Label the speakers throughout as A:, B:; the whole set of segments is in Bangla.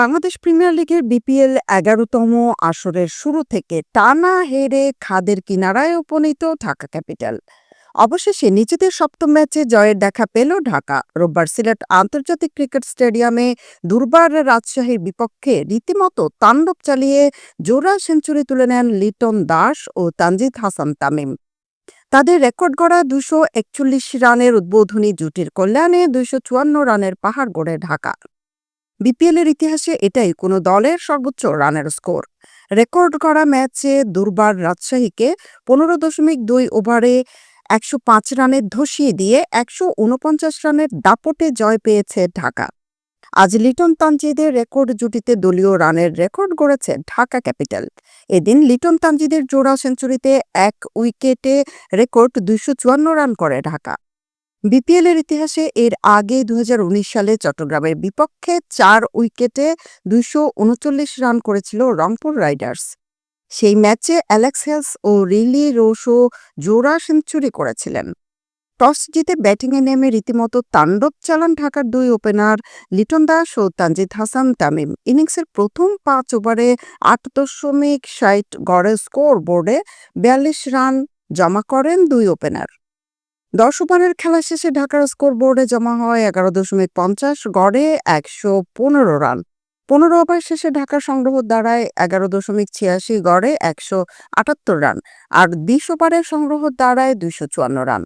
A: বাংলাদেশ প্রিমিয়ার লিগের বিপিএল এগারোতম আসরের শুরু থেকে টানা হেরে খাদের কিনারায় উপনীত ঢাকা ক্যাপিটাল। অবশেষে নিজেদের সপ্তম ম্যাচে জয়ের দেখা পেল ঢাকা। রোববার সিলেট আন্তর্জাতিক ক্রিকেট স্টেডিয়ামে দুর্বার রাজশাহীর বিপক্ষে রীতিমতো তাণ্ডব চালিয়ে জোড়া সেঞ্চুরি তুলে নেন লিটন দাস ও তানজিদ হাসান তামিম। তাদের রেকর্ড গড়া দুশো একচল্লিশ রানের উদ্বোধনী জুটির কল্যাণে দুইশো চুয়ান্ন রানের পাহাড় গড়ে ঢাকা। বিপিএলের ইতিহাসে এটাই কোনো দলের সর্বোচ্চ রানের স্কোর। রেকর্ড করা ম্যাচে দুর্বার রাজশাহীকে পনেরো দশমিক দুই ওভারে একশো পাঁচ রানে ধসিয়ে দিয়ে একশো উনপঞ্চাশ রানের দাপটে জয় পেয়েছে ঢাকা। আজ লিটন তানজিদের রেকর্ড জুটিতে দলীয় রানের রেকর্ড গড়েছে ঢাকা ক্যাপিটাল। এদিন লিটন তানজিদের জোড়া সেঞ্চুরিতে এক উইকেটে রেকর্ড দুইশো চুয়ান্ন রান করে ঢাকা। বিপিএল এর ইতিহাসে এর আগে দু হাজার উনিশ সালে চট্টগ্রামের বিপক্ষে চার উইকেটে উনচল্লিশ রান করেছিল রংপুর রাইডার্স। সেই ম্যাচে অ্যালেক্স হেলস ও রিলি রোশো জোড়া সেঞ্চুরি করেছিলেন। টস জিতে ব্যাটিংয়ে নেমে রীতিমতো তাণ্ডব চালান ঢাকার দুই ওপেনার লিটন দাস ও তানজিদ হাসান তামিম। ইনিংসের প্রথম পাঁচ ওভারে আট দশমিক ষাট গড়ে স্কোর বোর্ডে বিয়াল্লিশ রান জমা করেন দুই ওপেনার। দশ ওভারের খেলা শেষে ঢাকার স্কোর বোর্ডে জমা হয় এগারো দশমিক পঞ্চাশ, গড়ে একশো পনেরো রান। পনেরো ওভার শেষে ঢাকার সংগ্রহ দাঁড়ায় এগারো দশমিক ছিয়াশি, গড়ে একশো আটাত্তর রান। আর বিশ ওভারের সংগ্রহ দাঁড়ায় দুইশো চুয়ান্ন রান।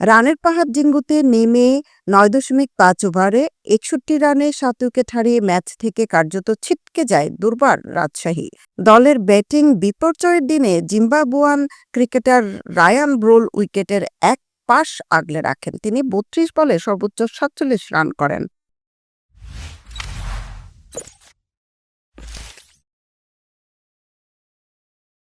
A: রানের পাহাড় জিঙ্গুতে নেমে নয় দশমিক পাঁচ ওভারে একষট্টি রানে সাত উইকেট হারিয়ে ম্যাচ থেকে কার্যত ছিটকে যায় দুর্বার রাজশাহী। দলের ব্যাটিং বিপর্যয়ের দিনে জিম্বাবুয়ান ক্রিকেটার রায়ান ব্রোল উইকেটের এক পাশ আগলে রাখেন। তিনি বত্রিশ বলে সর্বোচ্চ সাতচল্লিশ রান করেন।